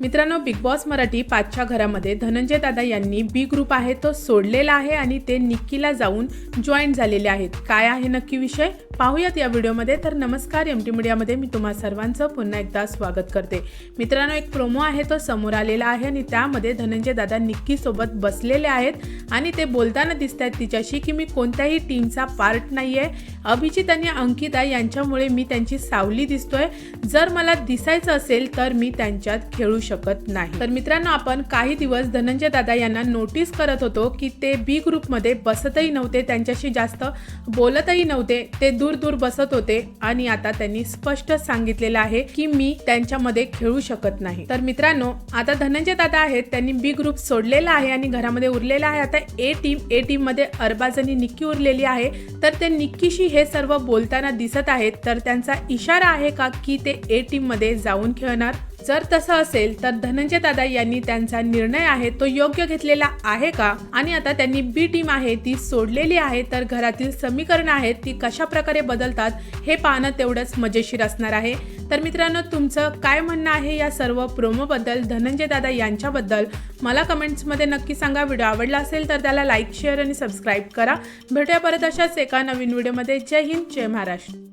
मित्रांनो big boss Marathi पाचच्या घरामध्ये धनंजय दादा यांनी बी ग्रुप आहे तो सोडलेला आहे आणि ते निक्कीला जाऊन जॉईन झालेले आहेत. काय आहे नक्की विषय? पाहूयात या व्हिडिओमध्ये. तर नमस्कार एम टी मीडियामध्ये मी तुम्हा सर्वांचं पुन्हा एकदा स्वागत करते. मित्रांनो एक प्रोमो आहे तो समोर आलेला आहे आणि त्यामध्ये धनंजय दादा निक्कीसोबत बसलेले आहेत आणि ते बोलताना दिसत आहेत तिच्याशी की मी कोणत्याही टीमचा पार्ट नाही आहे अभिजित आणि अंकिता यांच्यामुळे मी त्यांची सावली दिसतोय. जर मला दिसायचं असेल तर मी त्यांच्यात खेळू शकत नाही. तर मित्रांनो आपण काही दिवस धनंजय दादा यांना नोटीस करत होतो की ते बी ग्रुपमध्ये बसतही नव्हते त्यांच्याशी जास्त बोलतही नव्हते ते दूर दूर बसत होते आणि आता त्यांनी स्पष्ट सांगितलेलं आहे की मी त्यांच्यामध्ये खेळू शकत नाही. तर मित्रांनो आता धनंजय दादा आहेत त्यांनी बी ग्रुप सोडलेला आहे आणि घरामध्ये उरलेला आहे. आता ए टीम ए टीममध्ये अरबाज आणि निक्की उरलेली आहे. तर ते निक्कीशी हे सर्व बोलताना दिसत आहेत. तर त्यांचा इशारा आहे का की ते ए टीममध्ये जाऊन खेळणार? जर तसं असेल तर धनंजय दादा यांनी त्यांचा निर्णय आहे तो योग्य घेतलेला आहे का? आणि आता त्यांनी बी टीम आहे ती सोडलेली आहे तर घरातील समीकरणं आहेत ती कशा प्रकारे बदलतात हे पाहणं तेवढंच मजेशीर असणार आहे. तर मित्रांनो तुमचं काय म्हणणं आहे या सर्व प्रोमोबद्दल धनंजय दादा यांच्याबद्दल? मला कमेंट्समध्ये नक्की सांगा. व्हिडिओ आवडला असेल तर त्याला लाईक शेअर आणि सबस्क्राईब करा. भेटूया परत अशाच एका नवीन व्हिडिओमध्ये जय हिंद जय महाराष्ट्र.